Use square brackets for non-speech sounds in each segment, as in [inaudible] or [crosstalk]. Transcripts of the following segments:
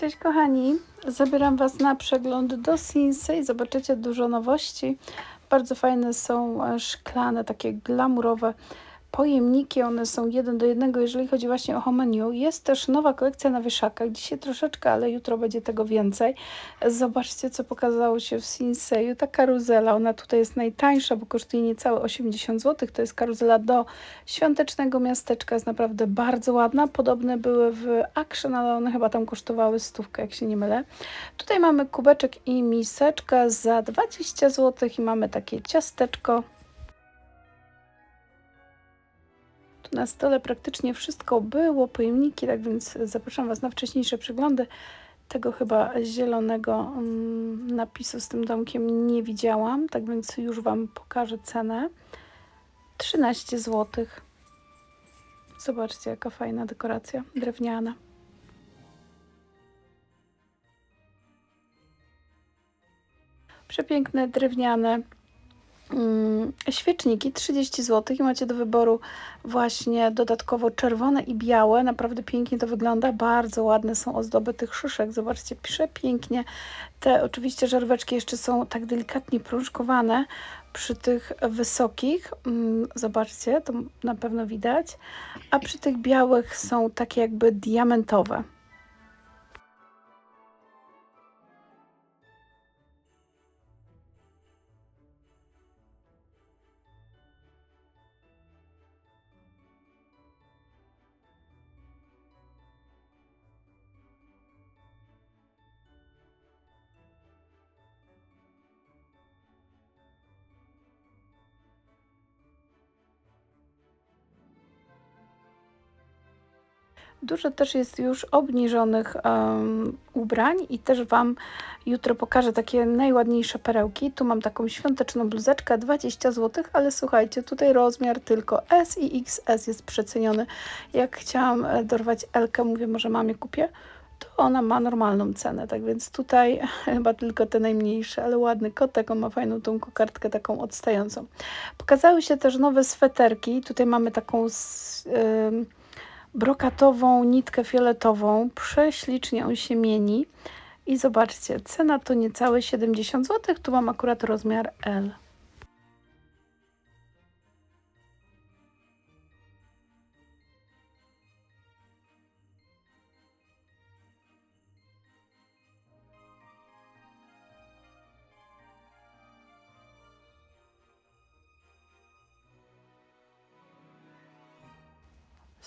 Cześć kochani, zabieram Was na przegląd do Sinsy i zobaczycie dużo nowości. Bardzo fajne są e, szklane, takie glamurowe pojemniki, one są jeden do jednego, jeżeli chodzi właśnie o Home New. Jest też nowa kolekcja na wieszakach, dzisiaj troszeczkę, ale jutro będzie tego więcej. Zobaczcie, co pokazało się w Sinseju. Ta karuzela, ona tutaj jest najtańsza, bo kosztuje niecałe 80 zł. To jest karuzela do świątecznego miasteczka, jest naprawdę bardzo ładna. Podobne były w Action, ale one chyba tam kosztowały stówkę, jak się nie mylę. Tutaj mamy kubeczek i miseczkę za 20 zł i mamy takie ciasteczko Tu na stole praktycznie wszystko było, pojemniki, tak więc zapraszam Was na wcześniejsze przeglądy. Tego chyba zielonego mm, napisu z tym domkiem nie widziałam, tak więc już Wam pokażę cenę. 13 zł. Zobaczcie, jaka fajna dekoracja drewniana. Przepiękne drewniane świeczniki 30 zł i macie do wyboru właśnie dodatkowo czerwone i białe. Naprawdę pięknie to wygląda, bardzo ładne są ozdoby tych szyszek. Zobaczcie, przepięknie. Te oczywiście żarweczki jeszcze są tak delikatnie prążkowane przy tych wysokich. Mm, zobaczcie, to na pewno widać. A przy tych białych są takie jakby diamentowe. Dużo też jest już obniżonych um, ubrań i też Wam jutro pokażę takie najładniejsze perełki. Tu mam taką świąteczną bluzeczkę, 20 zł, ale słuchajcie, tutaj rozmiar tylko S i XS jest przeceniony. Jak chciałam e, dorwać Elkę, mówię, może mamie kupię, to ona ma normalną cenę, tak więc tutaj [laughs] chyba tylko te najmniejsze, ale ładny kotek, on ma fajną tą kokardkę taką odstającą. Pokazały się też nowe sweterki, tutaj mamy taką... Yy, brokatową nitkę fioletową. Prześlicznie on się mieni. I zobaczcie, cena to niecałe 70 zł. Tu mam akurat rozmiar L.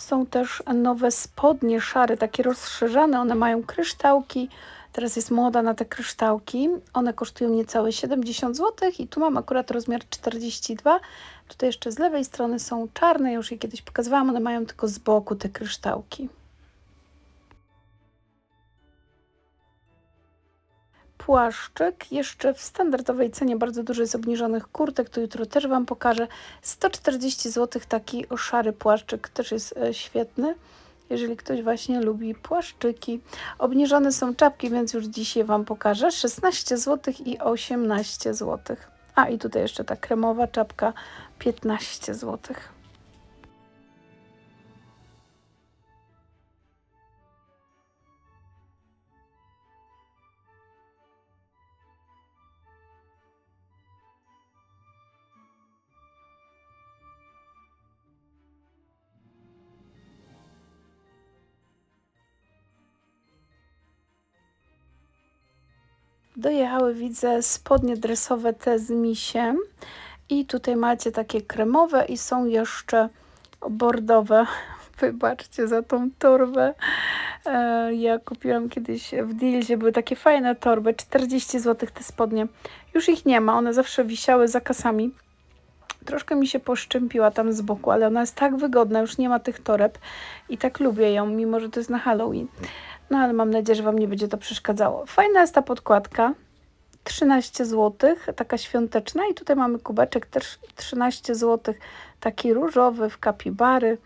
Są też nowe spodnie szare, takie rozszerzane. One mają kryształki. Teraz jest moda na te kryształki. One kosztują niecałe 70 zł i tu mam akurat rozmiar 42. Tutaj jeszcze z lewej strony są czarne. Już je kiedyś pokazywałam. One mają tylko z boku te kryształki. Płaszczyk. Jeszcze w standardowej cenie bardzo dużo jest obniżonych kurtek, to jutro też Wam pokażę. 140 zł taki szary płaszczyk też jest e, świetny jeżeli ktoś właśnie lubi płaszczyki. Obniżone są czapki, więc już dzisiaj Wam pokażę. 16 zł i 18 zł. A i tutaj jeszcze ta kremowa czapka 15 zł. Dojechały, widzę, spodnie dresowe te z misiem. I tutaj macie takie kremowe i są jeszcze bordowe. [laughs] Wybaczcie za tą torbę. E, ja kupiłam kiedyś w Dealzie, były takie fajne torby, 40 zł te spodnie. Już ich nie ma, one zawsze wisiały za kasami. Troszkę mi się poszczępiła tam z boku, ale ona jest tak wygodna, już nie ma tych toreb i tak lubię ją, mimo że to jest na Halloween. No ale mam nadzieję, że Wam nie będzie to przeszkadzało. Fajna jest ta podkładka. 13 zł, taka świąteczna i tutaj mamy kubeczek też 13 zł, taki różowy w kapibary.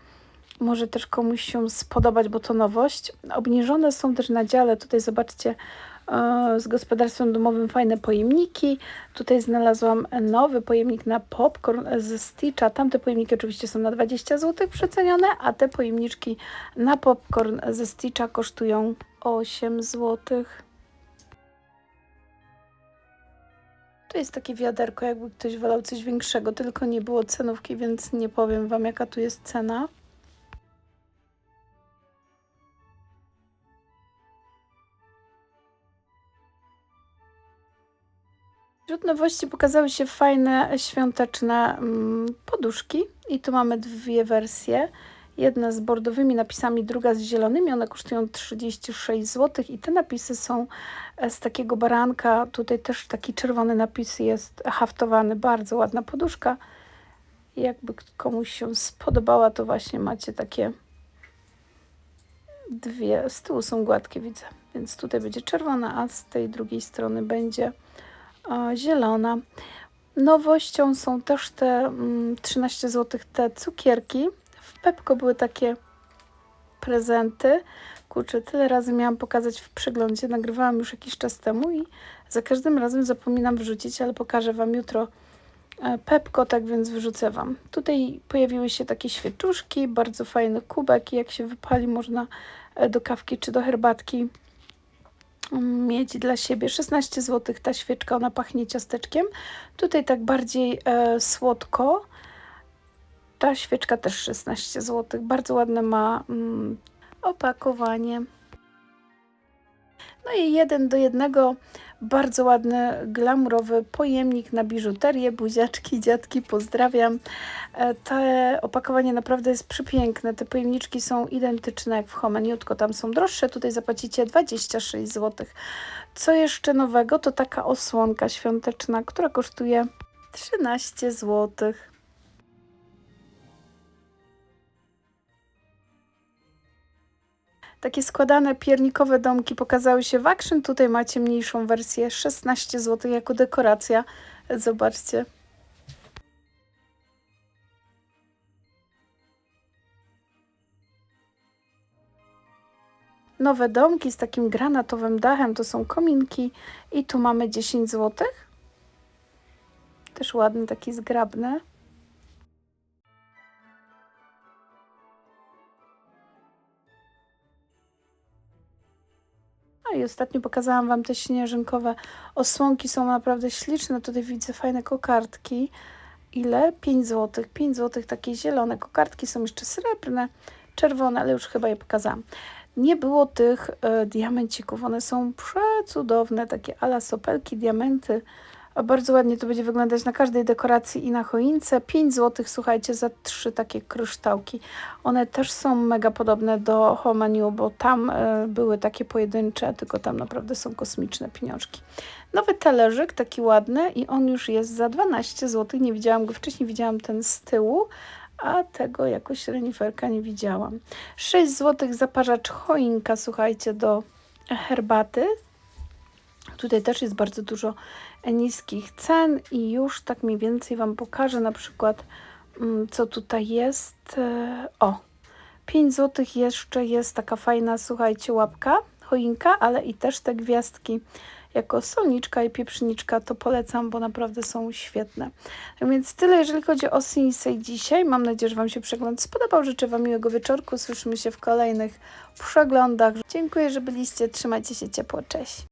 Może też komuś się spodobać, bo to nowość. Obniżone są też na dziale, tutaj zobaczcie, z gospodarstwem domowym fajne pojemniki. Tutaj znalazłam nowy pojemnik na popcorn ze Stitcha. Tamte pojemniki oczywiście są na 20 zł przecenione, a te pojemniczki na popcorn ze Stitcha kosztują 8 zł. To jest takie wiaderko, jakby ktoś wolał coś większego, tylko nie było cenówki, więc nie powiem Wam, jaka tu jest cena. Wśród nowości pokazały się fajne świąteczne mm, poduszki i tu mamy dwie wersje. Jedna z bordowymi napisami, druga z zielonymi. One kosztują 36 zł i te napisy są e, z takiego baranka. Tutaj też taki czerwony napis jest haftowany. Bardzo ładna poduszka. Jakby komuś się spodobała, to właśnie macie takie dwie. Z tyłu są gładkie, widzę. Więc tutaj będzie czerwona, a z tej drugiej strony będzie zielona. Nowością są też te mm, 13 zł te cukierki. W Pepko były takie prezenty. Kurczę, tyle razy miałam pokazać w przeglądzie. Nagrywałam już jakiś czas temu i za każdym razem zapominam wrzucić, ale pokażę Wam jutro e, Pepko, tak więc wrzucę Wam. Tutaj pojawiły się takie świeczuszki, bardzo fajny kubek i jak się wypali można e, do kawki czy do herbatki mm, mieć dla siebie 16 zł ta świeczka, ona pachnie ciasteczkiem. Tutaj tak bardziej e, słodko. Ta świeczka też 16 zł. Bardzo ładne ma mm, opakowanie. No i jeden do jednego bardzo ładny, glamurowy pojemnik na biżuterię. Buziaczki, dziadki, pozdrawiam. E, te opakowanie naprawdę jest przepiękne. Te pojemniczki są identyczne jak w Homeniutko. Tam są droższe. Tutaj zapłacicie 26 zł. Co jeszcze nowego? To taka osłonka świąteczna, która kosztuje 13 złotych. Takie składane piernikowe domki pokazały się w Action. Tutaj macie mniejszą wersję, 16 zł jako dekoracja. Zobaczcie. Nowe domki z takim granatowym dachem to są kominki i tu mamy 10 zł. Też ładny, taki zgrabny. I ostatnio pokazałam Wam te śnieżynkowe osłonki, są naprawdę śliczne. Tutaj widzę fajne kokardki. Ile? 5 zł. 5 zł takie zielone. Kokardki są jeszcze srebrne, czerwone, ale już chyba je pokazałam. Nie było tych e, diamencików. One są przecudowne, takie ala sopelki, diamenty. Bardzo ładnie to będzie wyglądać na każdej dekoracji i na choince. 5 zł, słuchajcie, za trzy takie kryształki. One też są mega podobne do Homeniu, bo tam y, były takie pojedyncze, tylko tam naprawdę są kosmiczne pieniążki. Nowy talerzyk, taki ładny i on już jest za 12 zł. Nie widziałam go wcześniej, widziałam ten z tyłu, a tego jakoś reniferka nie widziałam. 6 zł zaparzacz choinka, słuchajcie, do herbaty. Tutaj też jest bardzo dużo niskich cen i już tak mniej więcej Wam pokażę na przykład, mm, co tutaj jest. E, o, 5 zł jeszcze jest taka fajna, słuchajcie, łapka, choinka, ale i też te gwiazdki jako solniczka i pieprzniczka to polecam, bo naprawdę są świetne. Tak więc tyle, jeżeli chodzi o Sinsei dzisiaj. Mam nadzieję, że Wam się przegląd spodobał. Życzę Wam miłego wieczorku. Słyszymy się w kolejnych przeglądach. Dziękuję, że byliście. Trzymajcie się ciepło. Cześć.